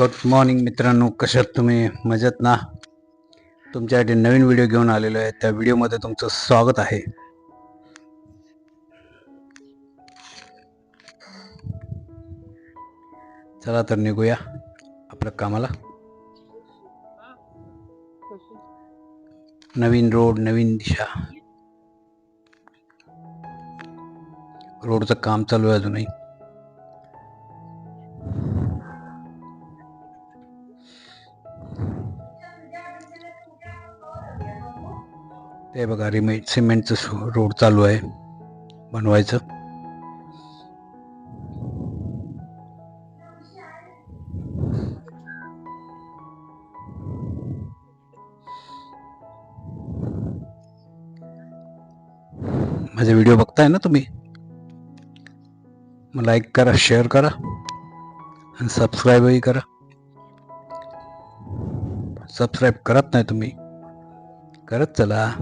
Good morning मित्रांनो. कशात तुम्ही? मजेत ना? तुमच्यासाठी नवीन व्हिडिओ घेऊन आलेलो आहे. त्या व्हिडिओमध्ये तुमचं स्वागत आहे. चला तर निघूया आपल्या कामाला. नवीन रोड नवीन दिशा. रोडचं काम चालू आहे अजूनही. हे बघा रिमे सिमेंटचं रोड चालू आहे. बनवायचं. माझे व्हिडिओ बघताय ना तुम्ही? मग लाईक करा शेअर करा आणि सबस्क्राईबही करा. सबस्क्राईब करत नाही तुम्ही करत चला.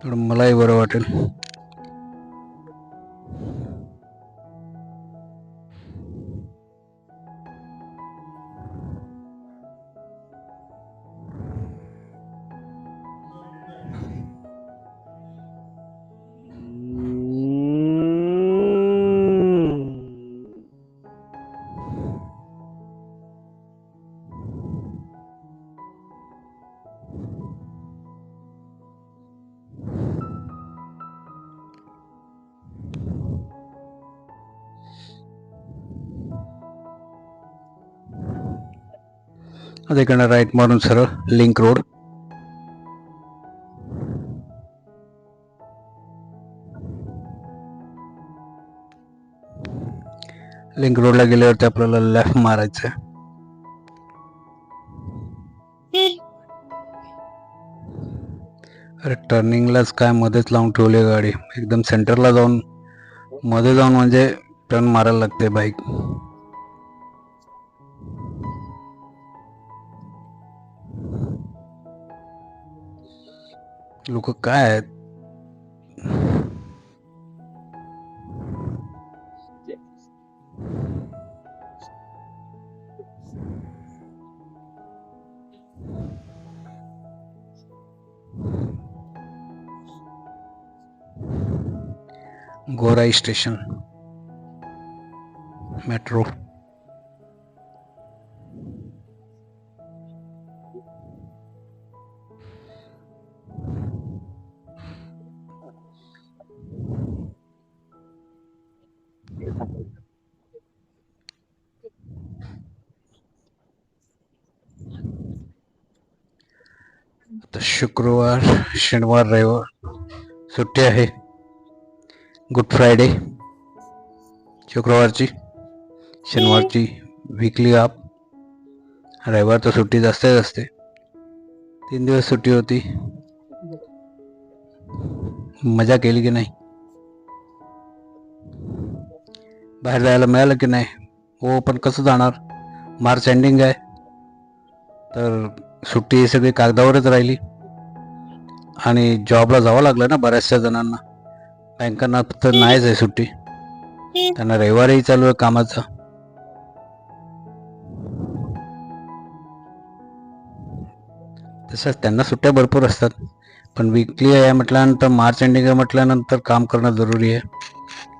थोडं मलाही बरं वाटेल. आता इकडनं राईट मारून सरळ लिंक रोड लिंक रोडला गेल्यावरती आपल्याला लेफ्ट मारायचं आहे अरे टर्निंगलाच काय मध्येच लावून ठेवली आहे गाडी एकदम सेंटरला जाऊन मध्ये जाऊन म्हणजे टर्न मारायला लागते बाईक लोक काय आहेत गोराई स्टेशन मेट्रो। आता शुक्रवार शनिवार रविवार सुट्टी आहे. गुड फ्रायडे शुक्रवारची शनिवारची विकली आप. रविवार तर सुट्टी जास्तच असते तीन दिवस सुट्टी होती. मजा केली की नाही? बाहेर जायला मिळालं की नाही? हो पण कसं जाणार? मार्च एंडिंग आहे. तर सुट्टी ही सगळी कागदावरच राहिली. आणि जॉबला जावं लागलं ना बऱ्याचशा जणांना. बँकांना तर नाहीच आहे सुट्टी. त्यांना रविवारही चालू आहे कामाचं. तसंच त्यांना सुट्ट्या भरपूर असतात. पण विकली आहे म्हटल्यानंतर मार्च एंडिंग आहे म्हटल्यानंतर काम करणं जरुरी आहे.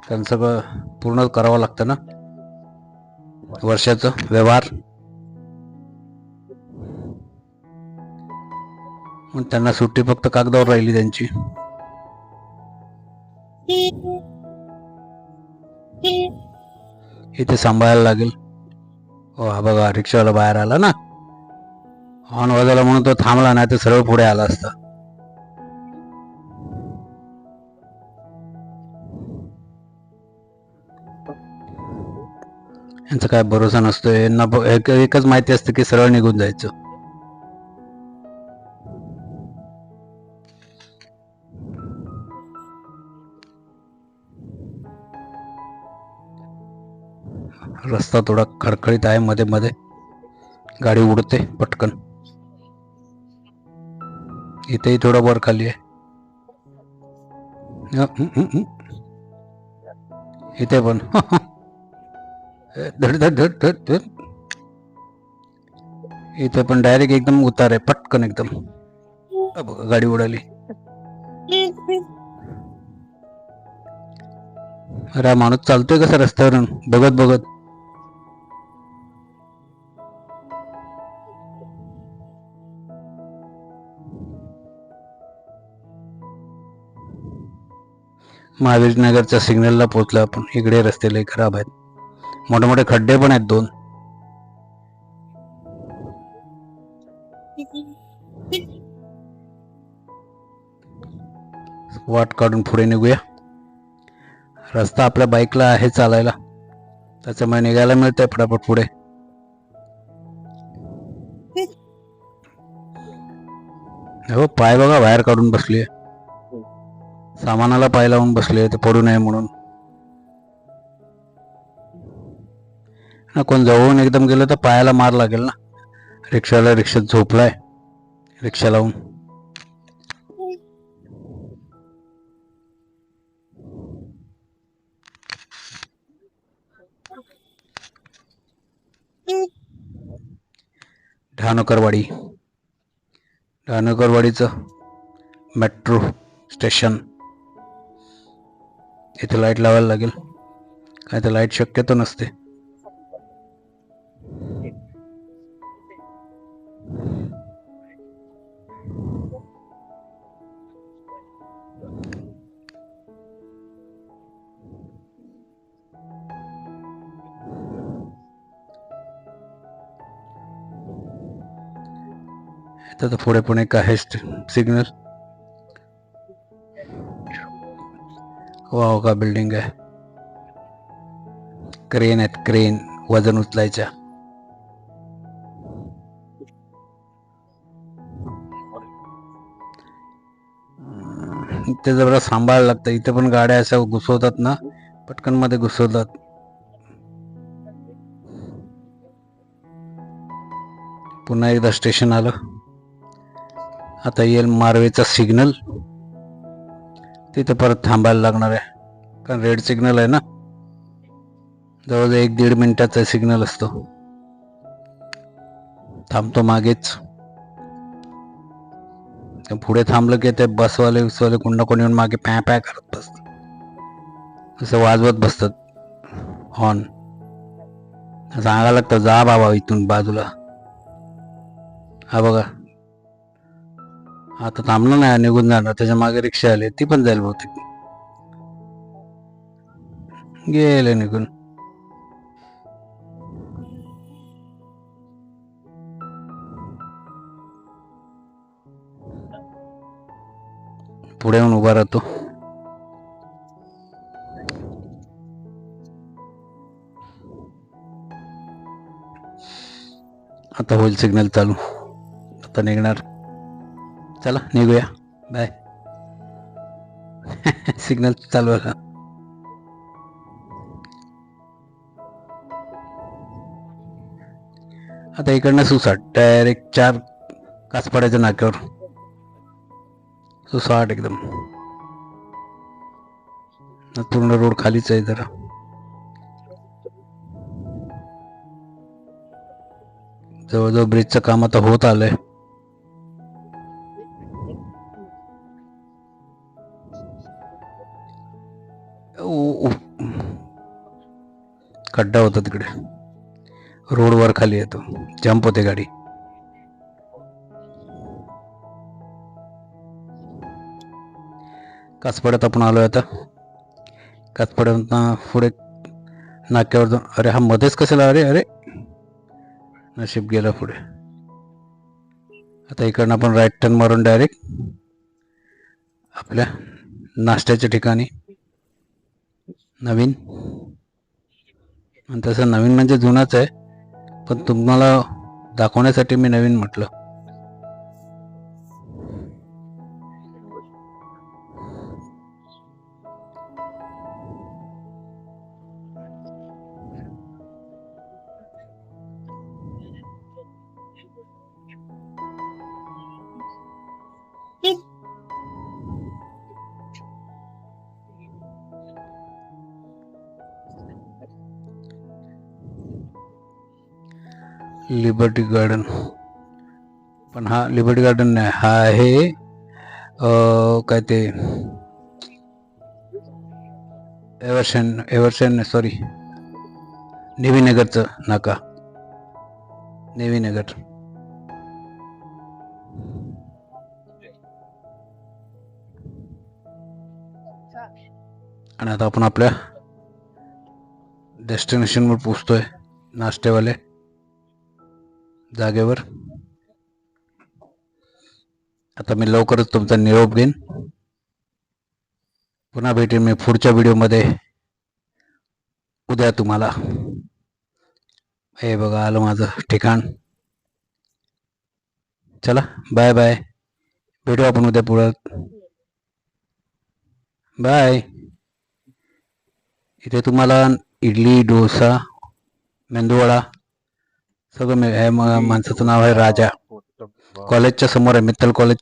कारण सगळं पूर्ण करावं लागतं ना. वर्षाचं व्यवहार. पण त्यांना सुट्टी फक्त कागदावर राहिली त्यांची. इथे सांभाळायला लागेल. हो हा बघा रिक्षावाला बाहेर आला ना. हॉर्न वाजवला म्हणून तो थांबला नाही तर सरळ पुढे आला असता. यांचा काय भरोसा नसतो यांना एकच माहिती असतं की सरळ निघून जायचं. रस्ता थोडा खडखडीत आहे. मध्ये मध्ये गाडी उडते पटकन. इथेही थोडं वर खाली आहे. इथे पण. धड धड धड धड धड. इथे पण डायरेक्ट एकदम उतार आहे. पटकन एकदम. बघा, गाडी उडाली. अरे माणूस चालतोय कसा रस्त्यावरून? बघत बघत. महावीरनगरच्या सिग्नलला पोहोचलो आपण. इकडे रस्ते लय खराब आहेत. मोठे मोठे खड्डे पण आहेत दोन. वाट काढून पुढे निघूया. रस्ता आपल्या बाईकला आहे चालायला. त्याच्यामुळे निघायला मिळतंय फटाफट पुढे. हो पाय बघा बाहेर काढून बसली आहे सामानाला पाय लावून बसले तर पडू नये म्हणून. ना कोण जवळून एकदम गेलं तर पायाला मार लागेल ना. रिक्षाला रिक्षात झोपलाय. रिक्षा लावून. डहाणूकरवाडी डहाणूकरवाडीचं मेट्रो स्टेशन इथे लाइट लावायला लागेल. काय तर लाइट शक्यतो नसते. तर पुढे पण एक आहे सिग्नल वाव का बिल्डिंग आहे? क्रेन आहेत क्रेन वजन उचलायच्या. ते जरा सांभाळायला लागतं. इथे पण गाड्या अशा घुसवतात ना पटकनमध्ये घुसवतात. पुन्हा एकदा स्टेशन आलं. आता येईल मार्वेचा सिग्नल तिथे परत थांबायला लागणार आहे. कारण रेड सिग्नल आहे ना? जवळजवळ एक दीड मिनिटाचा सिग्नल असतो. थांबतो मागेच. पुढे थांबलं की ते बसवाले उसवाले कोण ना कोण येऊन मागे पॅ पॅ करत बसतात. असं वाजवत बसतात. हॉर्न सांगायला लागतं जा बाबा इथून बाजूला. हा बघा. आता थांबलं नाही निघून जाणार. त्याच्यामागे रिक्षा आली. ती पण जाईल बहुतेक. गेले निघून. पुढे येऊन उभा राहतो. आता होईल सिग्नल चालू. आता निघणार. चला निघूया. बाय सिग्नल चालू आहे आता इकडनं सुसाट. डायरेक्ट चार कासपाड्याच्या नाक्यावर. सुसाट एकदम. पूर्ण रोड खालीच आहे जरा. जवळजवळ ब्रिजचं काम आता होत आलंय. खड्डा होता तिकडे. रोडवर खाली येतो. जंप होते गाडी. काचपाड्यात आपण आलो आता. काचपाड्यात पुढे नाक्यावर जाऊन अरे हा मध्येच कशाला? अरे अरे. नशीब गेला पुढे. आता इकडनं आपण राईट टर्न मारून डायरेक्ट आपल्या नाश्त्याच्या ठिकाणी. नवीन. आणि तसं नवीन म्हणजे जुनाच आहे. पण तुम्हाला दाखवण्यासाठी मी नवीन म्हटलं. लिबर्टी गार्डन पण हा लिबर्टी गार्डन नाही हा आहे काय ते एव्हरसेन एव्हरसेन सॉरी नेव्हीनगरचं नाका. नेव्हीनगर आणि आता आपण आपल्या डेस्टिनेशनवर पोचतोय नाश्तेवाले जागेवर. आता मी लवकरच तुमचा निरोप घेईन. पुन्हा भेटेन मी पुढच्या व्हिडिओमध्ये. उद्या तुम्हाला. हे बघा आलं माझं ठिकाण. चला बाय बाय भेटू आपण उद्या पुढत बाय इथे तुम्हाला इडली डोसा मेंदूवडा सगळं हे माणसाचं नाव आहे राजा. कॉलेजच्या समोर आहे मित्तल कॉलेज.